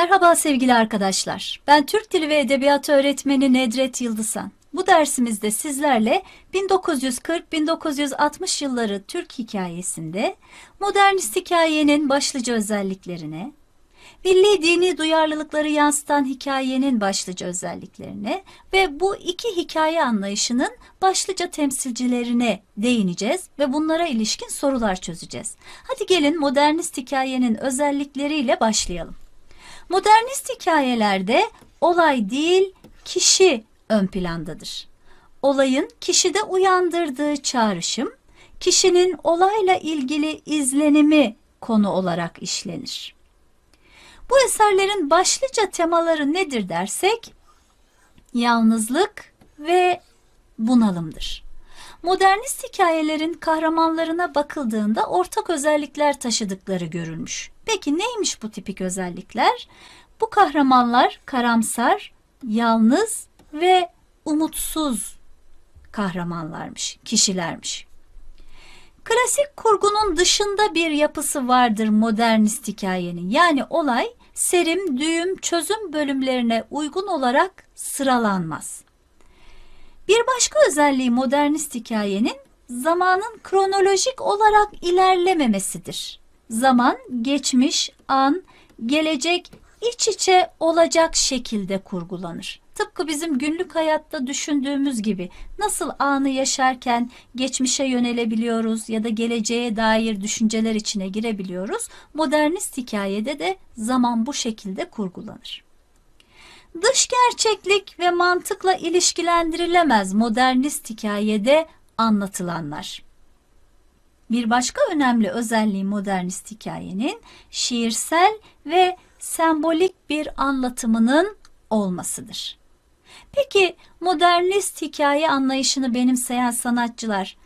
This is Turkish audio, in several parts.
Merhaba sevgili arkadaşlar. Ben Türk Dili ve Edebiyatı öğretmeni Nedret Yıldızhan. Bu dersimizde sizlerle 1940-1960 yılları Türk hikayesinde modernist hikayenin başlıca özelliklerine, milli dini duyarlılıkları yansıtan hikayenin başlıca özelliklerine ve bu iki hikaye anlayışının başlıca temsilcilerine değineceğiz ve bunlara ilişkin sorular çözeceğiz. Hadi gelin modernist hikayenin özellikleriyle başlayalım. Modernist hikayelerde olay değil, kişi ön plandadır. Olayın kişide uyandırdığı çağrışım, kişinin olayla ilgili izlenimi konu olarak işlenir. Bu eserlerin başlıca temaları nedir dersek, yalnızlık ve bunalımdır. Modernist hikayelerin kahramanlarına bakıldığında ortak özellikler taşıdıkları görülmüş. Peki neymiş bu tipik özellikler? Bu kahramanlar karamsar, yalnız ve umutsuz kahramanlarmış, kişilermiş. Klasik kurgunun dışında bir yapısı vardır modernist hikayenin. Yani olay serim, düğüm, çözüm bölümlerine uygun olarak sıralanmaz. Bir başka özelliği modernist hikayenin zamanın kronolojik olarak ilerlememesidir. Zaman, geçmiş, an, gelecek iç içe olacak şekilde kurgulanır. Tıpkı bizim günlük hayatta düşündüğümüz gibi nasıl anı yaşarken geçmişe yönelebiliyoruz ya da geleceğe dair düşünceler içine girebiliyoruz. Modernist hikayede de zaman bu şekilde kurgulanır. Dış gerçeklik ve mantıkla ilişkilendirilemez modernist hikayede anlatılanlar. Bir başka önemli özelliği modernist hikayenin şiirsel ve sembolik bir anlatımının olmasıdır. Peki modernist hikaye anlayışını benimseyen sanatçılar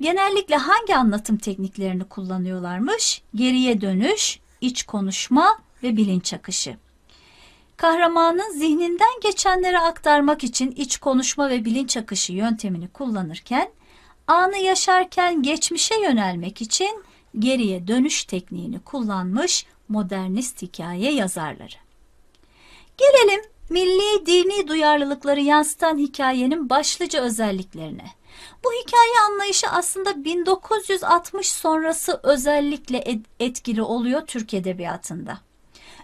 genellikle hangi anlatım tekniklerini kullanıyorlarmış? Geriye dönüş, iç konuşma ve bilinç akışı. Kahramanın zihninden geçenleri aktarmak için iç konuşma ve bilinç akışı yöntemini kullanırken, anı yaşarken geçmişe yönelmek için geriye dönüş tekniğini kullanmış modernist hikaye yazarları. Gelelim milli dini duyarlılıkları yansıtan hikayenin başlıca özelliklerine. Bu hikaye anlayışı aslında 1960 sonrası özellikle etkili oluyor Türk edebiyatında.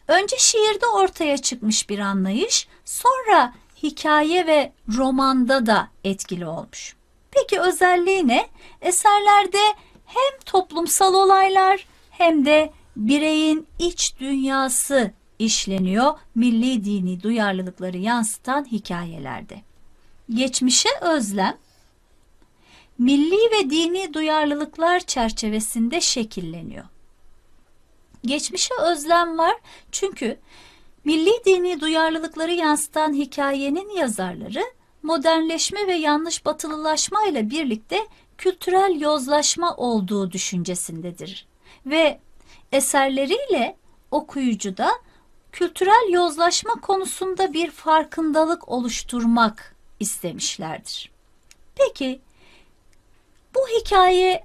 Önce şiirde ortaya çıkmış bir anlayış, sonra hikaye ve romanda da etkili olmuş. Peki özelliği ne? Eserlerde hem toplumsal olaylar hem de bireyin iç dünyası işleniyor milli dini duyarlılıkları yansıtan hikayelerde. Geçmişe özlem, milli ve dini duyarlılıklar çerçevesinde şekilleniyor. Geçmişe özlem var çünkü milli dini duyarlılıkları yansıtan hikayenin yazarları modernleşme ve yanlış batılılaşma ile birlikte kültürel yozlaşma olduğu düşüncesindedir. Ve eserleriyle okuyucuda kültürel yozlaşma konusunda bir farkındalık oluşturmak istemişlerdir. Peki bu hikaye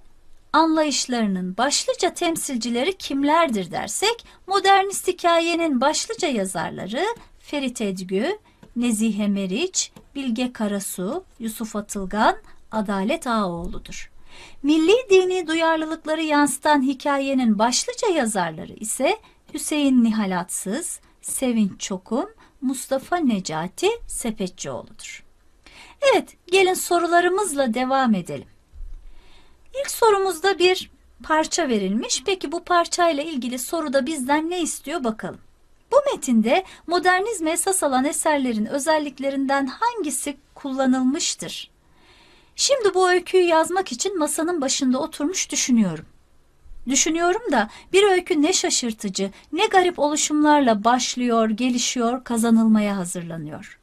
anlayışlarının başlıca temsilcileri kimlerdir dersek, modernist hikayenin başlıca yazarları Ferit Edgü, Nezihe Meriç, Bilge Karasu, Yusuf Atılgan, Adalet Ağaoğlu'dur. Milli dini duyarlılıkları yansıtan hikayenin başlıca yazarları ise Hüseyin Nihalatsız, Sevinç Çokum, Mustafa Necati Sepetçioğlu'dur. Evet, gelin sorularımızla devam edelim. İlk sorumuzda bir parça verilmiş. Peki bu parçayla ilgili soruda bizden ne istiyor bakalım. Bu metinde modernizme esas alan eserlerin özelliklerinden hangisi kullanılmıştır? Şimdi bu öyküyü yazmak için masanın başında oturmuş düşünüyorum. Düşünüyorum da bir öykü ne şaşırtıcı, ne garip oluşumlarla başlıyor, gelişiyor, kazanılmaya hazırlanıyor.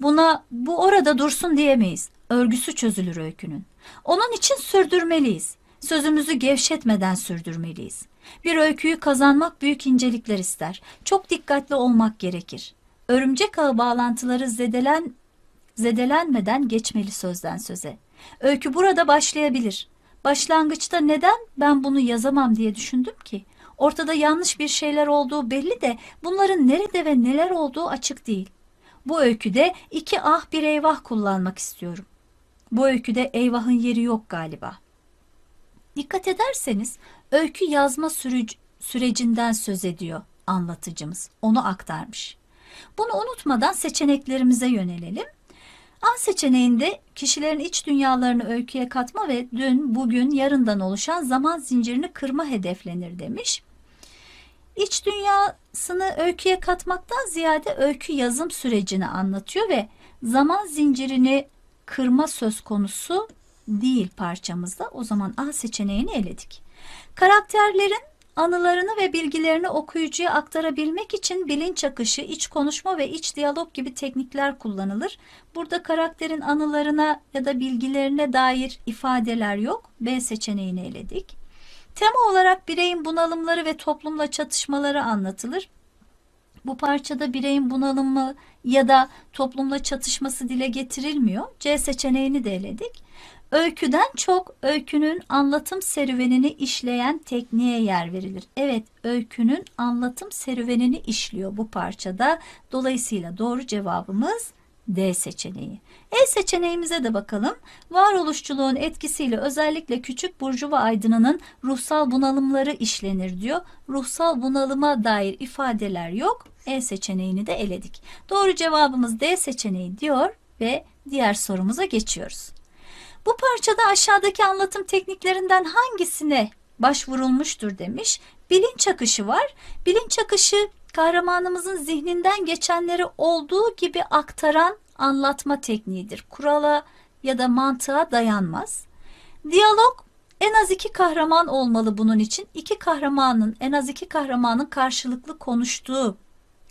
Buna bu orada dursun diyemeyiz. Örgüsü çözülür öykünün. Onun için sürdürmeliyiz. Sözümüzü gevşetmeden sürdürmeliyiz. Bir öyküyü kazanmak büyük incelikler ister. Çok dikkatli olmak gerekir. Örümcek ağı bağlantıları zedelen, zedelenmeden geçmeli sözden söze. Öykü burada başlayabilir. Başlangıçta neden ben bunu yazamam diye düşündüm ki? Ortada yanlış bir şeyler olduğu belli de bunların nerede ve neler olduğu açık değil. Bu öyküde iki ah bir eyvah kullanmak istiyorum. Bu öyküde eyvahın yeri yok galiba. Dikkat ederseniz öykü yazma sürüc- sürecinden söz ediyor anlatıcımız. Onu aktarmış. Bunu unutmadan seçeneklerimize yönelelim. A seçeneğinde kişilerin iç dünyalarını öyküye katma ve dün, bugün, yarından oluşan zaman zincirini kırma hedeflenir demiş. İç dünyasını öyküye katmaktan ziyade öykü yazım sürecini anlatıyor ve zaman zincirini kırma söz konusu değil parçamızda. O zaman A seçeneğini eledik. Karakterlerin anılarını ve bilgilerini okuyucuya aktarabilmek için bilinç akışı, iç konuşma ve iç diyalog gibi teknikler kullanılır. Burada karakterin anılarına ya da bilgilerine dair ifadeler yok. B seçeneğini eledik. Tema olarak bireyin bunalımları ve toplumla çatışmaları anlatılır. Bu parçada bireyin bunalımı ya da toplumla çatışması dile getirilmiyor. C seçeneğini de eledik. Öyküden çok öykünün anlatım serüvenini işleyen tekniğe yer verilir. Evet, öykünün anlatım serüvenini işliyor bu parçada. Dolayısıyla doğru cevabımız D seçeneği. E seçeneğimize de bakalım. Varoluşçuluğun etkisiyle özellikle küçük burjuva aydınının ruhsal bunalımları işlenir diyor. Ruhsal bunalıma dair ifadeler yok. E seçeneğini de eledik. Doğru cevabımız D seçeneği diyor ve diğer sorumuza geçiyoruz. Bu parçada aşağıdaki anlatım tekniklerinden hangisine başvurulmuştur demiş. Bilinç akışı var. Bilinç akışı kahramanımızın zihninden geçenleri olduğu gibi aktaran anlatma tekniğidir. Kurala ya da mantığa dayanmaz. Diyalog en az iki kahraman olmalı bunun için. İki kahramanın, en az iki kahramanın karşılıklı konuştuğu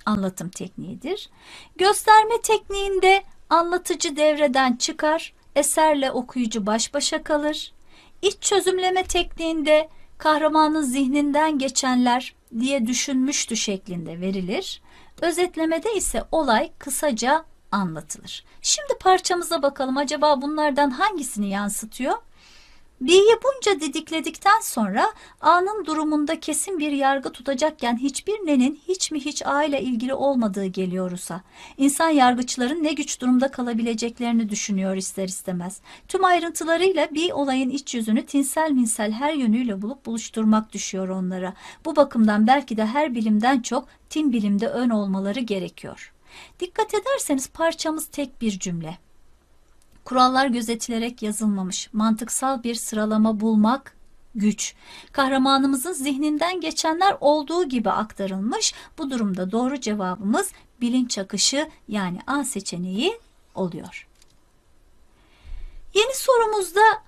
anlatım tekniğidir. Gösterme tekniğinde anlatıcı devreden çıkar, eserle okuyucu baş başa kalır. İç çözümleme tekniğinde kahramanın zihninden geçenler diye düşünmüştü şeklinde verilir. Özetlemede ise olay kısaca anlatılır. Şimdi parçamıza bakalım acaba bunlardan hangisini yansıtıyor? B'yi bunca didikledikten sonra A'nın durumunda kesin bir yargı tutacakken hiçbir nenin hiç mi hiç A ile ilgili olmadığı geliyor Rus'a. İnsan yargıçların ne güç durumda kalabileceklerini düşünüyor ister istemez. Tüm ayrıntılarıyla bir olayın iç yüzünü tinsel minsel her yönüyle bulup buluşturmak düşüyor onlara. Bu bakımdan belki de her bilimden çok tim bilimde ön olmaları gerekiyor. Dikkat ederseniz parçamız tek bir cümle. Kurallar gözetilerek yazılmamış. Mantıksal bir sıralama bulmak güç. Kahramanımızın zihninden geçenler olduğu gibi aktarılmış. Bu durumda doğru cevabımız bilinç akışı yani A seçeneği oluyor. Yeni sorumuzda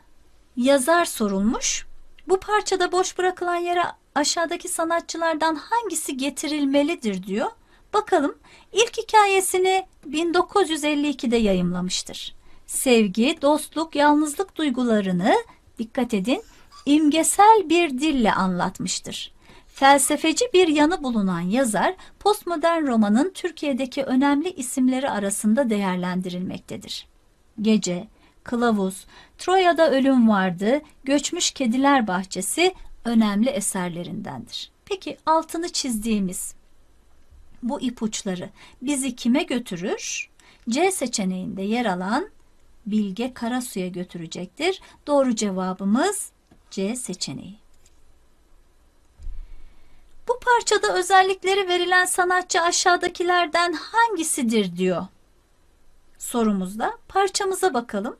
yazar sorulmuş. Bu parçada boş bırakılan yere aşağıdaki sanatçılardan hangisi getirilmelidir diyor. Bakalım ilk hikayesini 1952'de yayımlamıştır sevgi, dostluk, yalnızlık duygularını dikkat edin imgesel bir dille anlatmıştır. Felsefeci bir yanı bulunan yazar postmodern romanın Türkiye'deki önemli isimleri arasında değerlendirilmektedir. Gece, Kılavuz, Troya'da Ölüm Vardı, Göçmüş Kediler Bahçesi önemli eserlerindendir. Peki altını çizdiğimiz bu ipuçları bizi kime götürür? C seçeneğinde yer alan Bilge Karasu'ya götürecektir. Doğru cevabımız C seçeneği. Bu parçada özellikleri verilen sanatçı aşağıdakilerden hangisidir diyor. Sorumuzda parçamıza bakalım.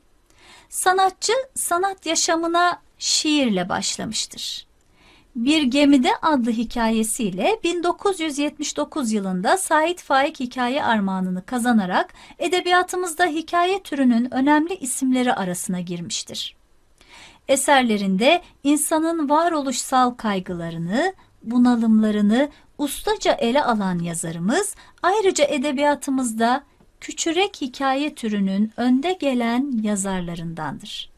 Sanatçı sanat yaşamına şiirle başlamıştır. Bir Gemide adlı hikayesiyle 1979 yılında Sait Faik Hikaye Armağanını kazanarak edebiyatımızda hikaye türünün önemli isimleri arasına girmiştir. Eserlerinde insanın varoluşsal kaygılarını, bunalımlarını ustaca ele alan yazarımız ayrıca edebiyatımızda küçürek hikaye türünün önde gelen yazarlarındandır.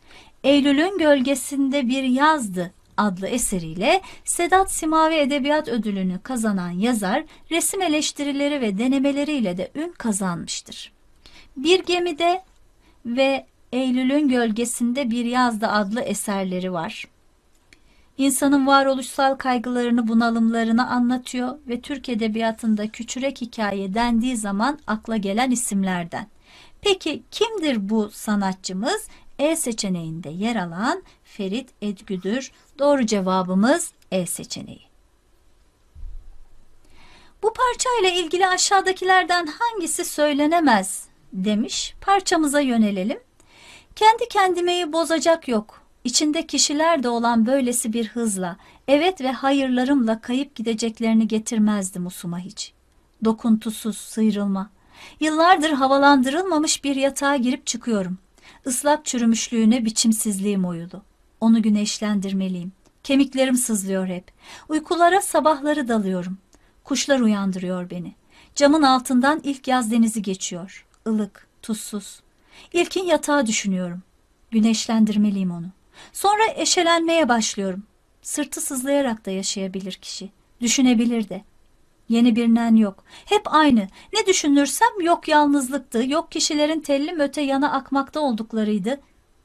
Eylül'ün gölgesinde bir yazdı adlı eseriyle Sedat Simavi Edebiyat Ödülünü kazanan yazar resim eleştirileri ve denemeleriyle de ün kazanmıştır. Bir gemide ve Eylül'ün gölgesinde bir yazda adlı eserleri var. İnsanın varoluşsal kaygılarını, bunalımlarını anlatıyor ve Türk Edebiyatı'nda küçürek hikaye dendiği zaman akla gelen isimlerden. Peki kimdir bu sanatçımız? E seçeneğinde yer alan Ferit Edgüdür. Doğru cevabımız E seçeneği. Bu parçayla ilgili aşağıdakilerden hangisi söylenemez demiş. Parçamıza yönelelim. Kendi kendimeyi bozacak yok. İçinde kişiler de olan böylesi bir hızla, evet ve hayırlarımla kayıp gideceklerini getirmezdim usuma hiç. Dokuntusuz sıyrılma. Yıllardır havalandırılmamış bir yatağa girip çıkıyorum. Islak çürümüşlüğüne biçimsizliğim oyulu. Onu güneşlendirmeliyim. Kemiklerim sızlıyor hep. Uykulara sabahları dalıyorum. Kuşlar uyandırıyor beni. Camın altından ilk yaz denizi geçiyor. Ilık, tuzsuz. İlkin yatağı düşünüyorum. Güneşlendirmeliyim onu. Sonra eşelenmeye başlıyorum. Sırtı sızlayarak da yaşayabilir kişi. Düşünebilir de. Yeni bir nen yok. Hep aynı. Ne düşünürsem yok yalnızlıktı, yok kişilerin tellim öte yana akmakta olduklarıydı.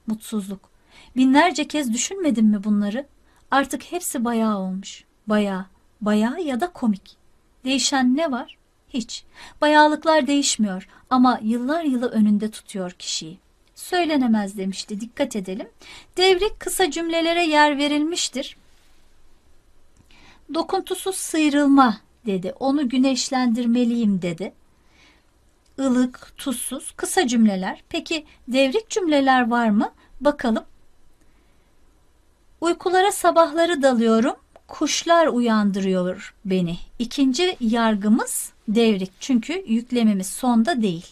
Mutsuzluk. Binlerce kez düşünmedim mi bunları? Artık hepsi bayağı olmuş. Bayağı, bayağı ya da komik. Değişen ne var? Hiç. Bayağılıklar değişmiyor ama yıllar yılı önünde tutuyor kişiyi. Söylenemez demişti. Dikkat edelim. Devrik kısa cümlelere yer verilmiştir. Dokuntusuz sıyrılma dedi. Onu güneşlendirmeliyim dedi. Ilık, tuzsuz, kısa cümleler. Peki devrik cümleler var mı? Bakalım. Uykulara sabahları dalıyorum. Kuşlar uyandırıyor beni. İkinci yargımız devrik. Çünkü yüklemimiz sonda değil.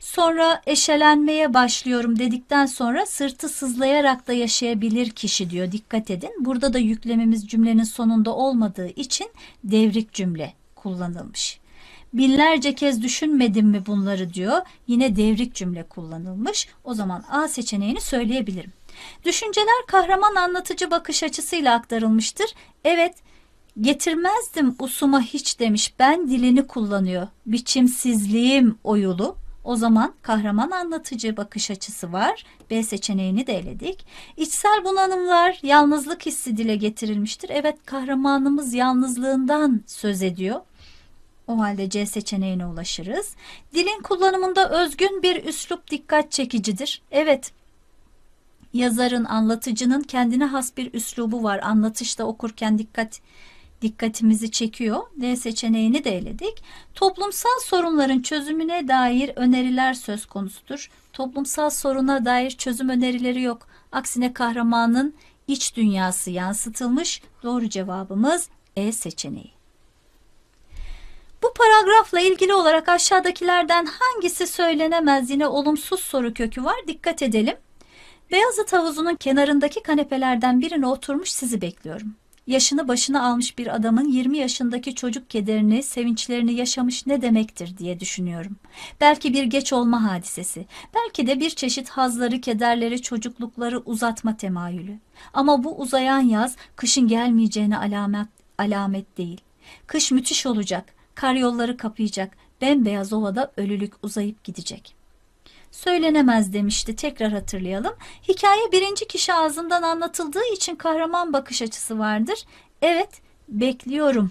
Sonra eşelenmeye başlıyorum dedikten sonra sırtı sızlayarak da yaşayabilir kişi diyor. Dikkat edin. Burada da yüklemimiz cümlenin sonunda olmadığı için devrik cümle kullanılmış. Binlerce kez düşünmedim mi bunları diyor. Yine devrik cümle kullanılmış. O zaman A seçeneğini söyleyebilirim. Düşünceler kahraman anlatıcı bakış açısıyla aktarılmıştır. Evet, getirmezdim usuma hiç demiş. Ben dilini kullanıyor. Biçimsizliğim oyulu. O zaman kahraman anlatıcı bakış açısı var. B seçeneğini de eledik. İçsel bunalımlar, yalnızlık hissi dile getirilmiştir. Evet kahramanımız yalnızlığından söz ediyor. O halde C seçeneğine ulaşırız. Dilin kullanımında özgün bir üslup dikkat çekicidir. Evet, yazarın, anlatıcının kendine has bir üslubu var. Anlatışta okurken dikkat dikkatimizi çekiyor. D seçeneğini de eledik. Toplumsal sorunların çözümüne dair öneriler söz konusudur. Toplumsal soruna dair çözüm önerileri yok. Aksine kahramanın iç dünyası yansıtılmış. Doğru cevabımız E seçeneği. Bu paragrafla ilgili olarak aşağıdakilerden hangisi söylenemez yine olumsuz soru kökü var. Dikkat edelim. Beyazıt havuzunun kenarındaki kanepelerden birine oturmuş sizi bekliyorum. Yaşını başına almış bir adamın 20 yaşındaki çocuk kederini, sevinçlerini yaşamış ne demektir diye düşünüyorum. Belki bir geç olma hadisesi, belki de bir çeşit hazları, kederleri, çocuklukları uzatma temayülü. Ama bu uzayan yaz kışın gelmeyeceğine alamet, alamet değil. Kış müthiş olacak, kar yolları kapayacak, bembeyaz ovada ölülük uzayıp gidecek söylenemez demişti. Tekrar hatırlayalım. Hikaye birinci kişi ağzından anlatıldığı için kahraman bakış açısı vardır. Evet, bekliyorum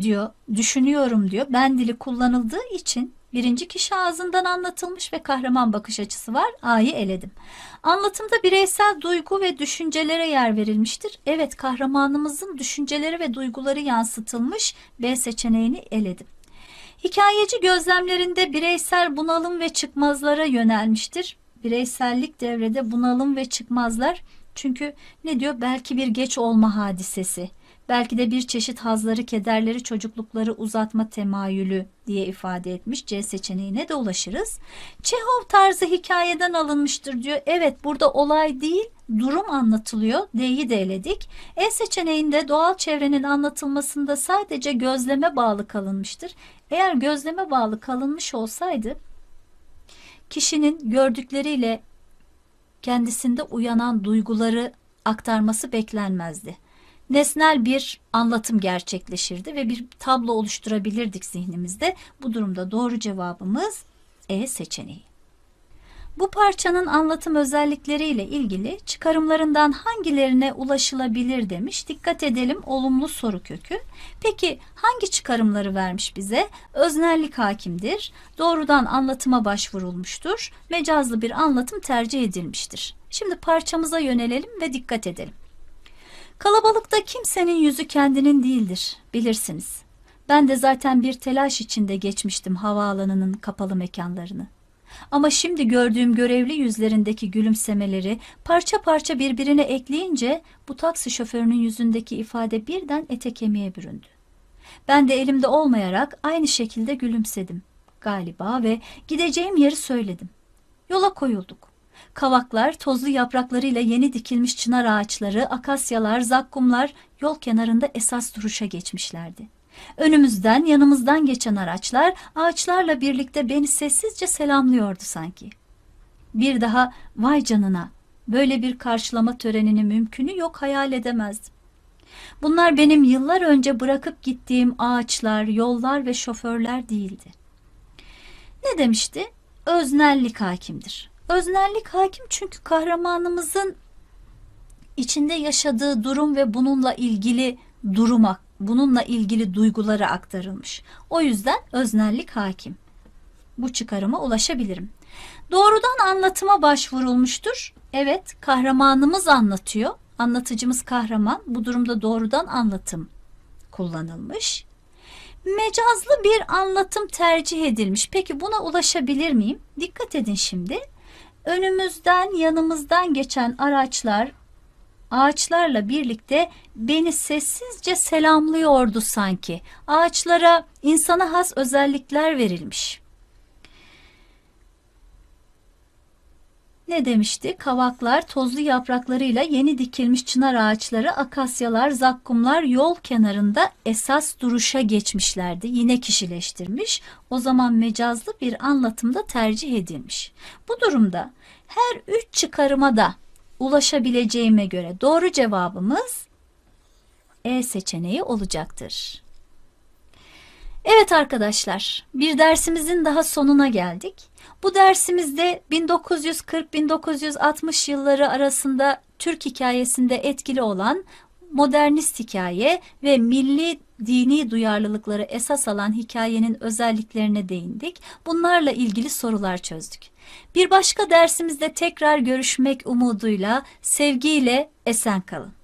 diyor, düşünüyorum diyor. Ben dili kullanıldığı için birinci kişi ağzından anlatılmış ve kahraman bakış açısı var. A'yı eledim. Anlatımda bireysel duygu ve düşüncelere yer verilmiştir. Evet, kahramanımızın düşünceleri ve duyguları yansıtılmış. B seçeneğini eledim. Hikayeci gözlemlerinde bireysel bunalım ve çıkmazlara yönelmiştir. Bireysellik devrede bunalım ve çıkmazlar çünkü ne diyor? Belki bir geç olma hadisesi. Belki de bir çeşit hazları, kederleri, çocuklukları uzatma temayülü diye ifade etmiş. C seçeneğine de ulaşırız. Çehov tarzı hikayeden alınmıştır diyor. Evet burada olay değil durum anlatılıyor. D'yi de eledik. E seçeneğinde doğal çevrenin anlatılmasında sadece gözleme bağlı kalınmıştır. Eğer gözleme bağlı kalınmış olsaydı kişinin gördükleriyle kendisinde uyanan duyguları aktarması beklenmezdi. Nesnel bir anlatım gerçekleşirdi ve bir tablo oluşturabilirdik zihnimizde. Bu durumda doğru cevabımız E seçeneği. Bu parçanın anlatım özellikleriyle ilgili çıkarımlarından hangilerine ulaşılabilir demiş. Dikkat edelim olumlu soru kökü. Peki hangi çıkarımları vermiş bize? Öznellik hakimdir. Doğrudan anlatıma başvurulmuştur. Mecazlı bir anlatım tercih edilmiştir. Şimdi parçamıza yönelelim ve dikkat edelim. Kalabalıkta kimsenin yüzü kendinin değildir, bilirsiniz. Ben de zaten bir telaş içinde geçmiştim havaalanının kapalı mekanlarını. Ama şimdi gördüğüm görevli yüzlerindeki gülümsemeleri parça parça birbirine ekleyince bu taksi şoförünün yüzündeki ifade birden ete kemiğe büründü. Ben de elimde olmayarak aynı şekilde gülümsedim galiba ve gideceğim yeri söyledim. Yola koyulduk. Kavaklar tozlu yapraklarıyla yeni dikilmiş çınar ağaçları, akasyalar, zakkumlar yol kenarında esas duruşa geçmişlerdi. Önümüzden, yanımızdan geçen araçlar ağaçlarla birlikte beni sessizce selamlıyordu sanki. Bir daha vay canına böyle bir karşılama törenini mümkünü yok hayal edemezdim. Bunlar benim yıllar önce bırakıp gittiğim ağaçlar, yollar ve şoförler değildi. Ne demişti? Öznellik hakimdir. Öznellik hakim çünkü kahramanımızın içinde yaşadığı durum ve bununla ilgili duruma, bununla ilgili duygulara aktarılmış. O yüzden öznellik hakim. Bu çıkarıma ulaşabilirim. Doğrudan anlatıma başvurulmuştur. Evet, kahramanımız anlatıyor. Anlatıcımız kahraman. Bu durumda doğrudan anlatım kullanılmış. Mecazlı bir anlatım tercih edilmiş. Peki buna ulaşabilir miyim? Dikkat edin şimdi. Önümüzden, yanımızdan geçen araçlar ağaçlarla birlikte beni sessizce selamlıyordu sanki. Ağaçlara insana has özellikler verilmiş. Ne demişti? Kavaklar tozlu yapraklarıyla yeni dikilmiş çınar ağaçları, akasyalar, zakkumlar yol kenarında esas duruşa geçmişlerdi. Yine kişileştirmiş. O zaman mecazlı bir anlatımda tercih edilmiş. Bu durumda her üç çıkarıma da ulaşabileceğime göre doğru cevabımız E seçeneği olacaktır. Evet arkadaşlar, bir dersimizin daha sonuna geldik. Bu dersimizde 1940-1960 yılları arasında Türk hikayesinde etkili olan modernist hikaye ve milli dini duyarlılıkları esas alan hikayenin özelliklerine değindik. Bunlarla ilgili sorular çözdük. Bir başka dersimizde tekrar görüşmek umuduyla sevgiyle esen kalın.